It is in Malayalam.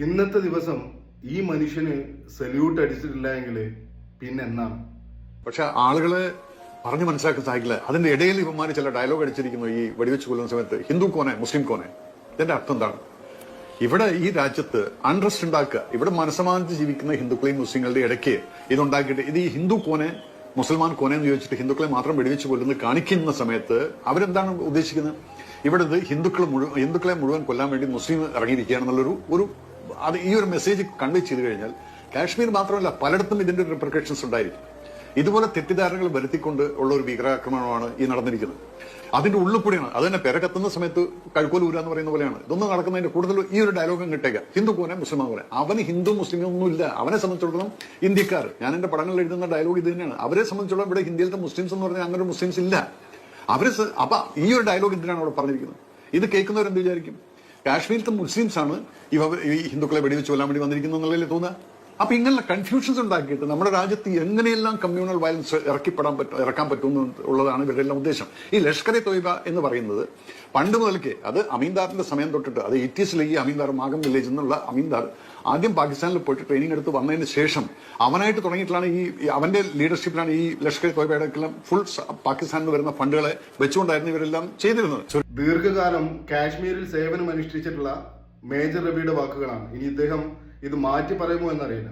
ഇന്നത്തെ ദിവസം ഈ മനുഷ്യന് സല്യൂട്ട് അടിച്ചിട്ടില്ല എങ്കിൽ പിന്നെ എന്നാണ് പക്ഷെ ആളുകളെ പറഞ്ഞു മനസ്സിലാക്കാൻ സാധിക്കില്ല. അതിന്റെ ഇടയിൽ ഇവന്മാർ ചില ഡയലോഗ് അടിച്ചിരിക്കുന്നു ഈ വെടിവെച്ച് കൊല്ലുന്ന സമയത്ത്. ഹിന്ദു കോനെ മുസ്ലിം കോനെ ഇതിന്റെ അർത്ഥം എന്താണ്? ഇവിടെ ഈ രാജ്യത്ത് അൺട്രസ്റ്റ് ഉണ്ടാക്കുക ഇവിടെ മനസ്സമാനിച്ച് ജീവിക്കുന്ന ഹിന്ദുക്കളെയും മുസ്ലിങ്ങളുടെ ഇടയ്ക്ക് ഇതുണ്ടാക്കിയിട്ട് ഇത് ഈ ഹിന്ദു കോനെ മുസൽമാൻ കോനെ എന്ന് ചോദിച്ചിട്ട് ഹിന്ദുക്കളെ മാത്രം വെടിവെച്ച് കൊല്ലുന്നത് കാണിക്കുന്ന സമയത്ത് അവരെന്താണ് ഉദ്ദേശിക്കുന്നത്? ഇവിടെ ഹിന്ദുക്കൾ മുഴുവൻ ഹിന്ദുക്കളെ മുഴുവൻ കൊല്ലാൻ വേണ്ടി മുസ്ലിം ഇറങ്ങിയിരിക്കുകയാണെന്നുള്ളൊരു ഒരു അത് ഈ ഒരു മെസ്സേജ് കൺവേ ചെയ്ത് കഴിഞ്ഞാൽ കാശ്മീർ മാത്രമല്ല പലയിടത്തും ഇതിന്റെ റിപ്രിക്കേഷൻസ് ഉണ്ടായിരിക്കും. ഇതുപോലെ തെറ്റിദ്ധാരണകൾ വരുത്തിക്കൊണ്ട് ഉള്ള ഒരു ഭീകരാക്രമണമാണ് ഈ നടന്നിരിക്കുന്നത്. അതിന്റെ ഉള്ളിൽ അത് തന്നെ പെര കത്തുന്ന സമയത്ത് കഴുക്കോൽ ഊരാന്ന് പറയുന്ന പോലെയാണ്. ഇതൊന്നും നടക്കുന്നതിന്റെ കൂടുതൽ ഈ ഒരു ഡയലോഗും കിട്ടേക്ക ഹിന്ദു പോലെ മുസ്ലിം പോലെ. അവന് ഹിന്ദു മുസ്ലിം ഒന്നുമില്ല അവനെ സംബന്ധിച്ചിടത്തോളം ഇന്ത്യക്കാർ ഞാൻ എന്റെ പടങ്ങളിൽ എഴുതുന്ന ഡയലോഗ് ഇത് തന്നെയാണ്. അവരെ സംബന്ധിച്ചിടത്തോളം ഇവിടെ ഇന്ത്യയിലത്തെ മുസ്ലിംസ് എന്ന് പറഞ്ഞാൽ അങ്ങനെ മുസ്ലിംസ് ഇല്ല. അവർ അപ്പൊ ഈ ഒരു ഡയലോഗ് എന്തിനാണ് അവിടെ പറഞ്ഞിരിക്കുന്നത്. ഇത് കേൾക്കുന്നവരെന്ത് വിചാരിക്കും? കാശ്മീരിലത്തെ മുസ്ലിംസ് ആണ് ഇവ ഈ ഹിന്ദുക്കളെ വെടിവെച്ച് കൊല്ലാൻ വേണ്ടി വന്നിരിക്കുന്നത് എന്നുള്ളതിൽ തോന്നുക? അപ്പൊ ഇങ്ങനെ കൺഫ്യൂഷൻസ് ഉണ്ടാക്കിയിട്ട് നമ്മുടെ രാജ്യത്ത് എങ്ങനെയെല്ലാം കമ്മ്യൂണൽ വയലൻസ് ഇറക്കിപ്പെടാൻ പറ്റും ഇറക്കാൻ പറ്റും ഉള്ളതാണ് ഇവരുടെ എല്ലാം ഉദ്ദേശം. ഈ ലഷ്കർ എ തൊയ്ബ എന്ന് പറയുന്നത് പണ്ട് മുതൽക്കേ അത് അമീൻദാറിന്റെ സമയം തൊട്ടിട്ട് അത് എയ്റ്റീസിലെ ഈ അമീൻദാർ മാഗം വില്ലേജ് എന്നുള്ള അമീൻദാർ ആദ്യം പാകിസ്ഥാനിൽ പോയിട്ട് ട്രെയിനിങ് എടുത്ത് വന്നതിന് ശേഷം അവനായിട്ട് തുടങ്ങിയിട്ടാണ് ഈ അവന്റെ ലീഡർഷിപ്പിലാണ് ഈ ലഷ്കർ തൊയ്ബയുടെ ഫുൾ പാകിസ്ഥാനിൽ വരുന്ന ഫണ്ടുകളെ വെച്ചുകൊണ്ടായിരുന്നു ഇവരെല്ലാം ചെയ്തിരുന്നത്. ദീർഘകാലം കാശ്മീരിൽ സേവനം അനുഷ്ഠിച്ചിട്ടുള്ള മേജർ രവിയുടെ വാക്കുകളാണ്. ഇനി ഇദ്ദേഹം ഇത് മാറ്റി പറയുമോ എന്നറിയില്ല.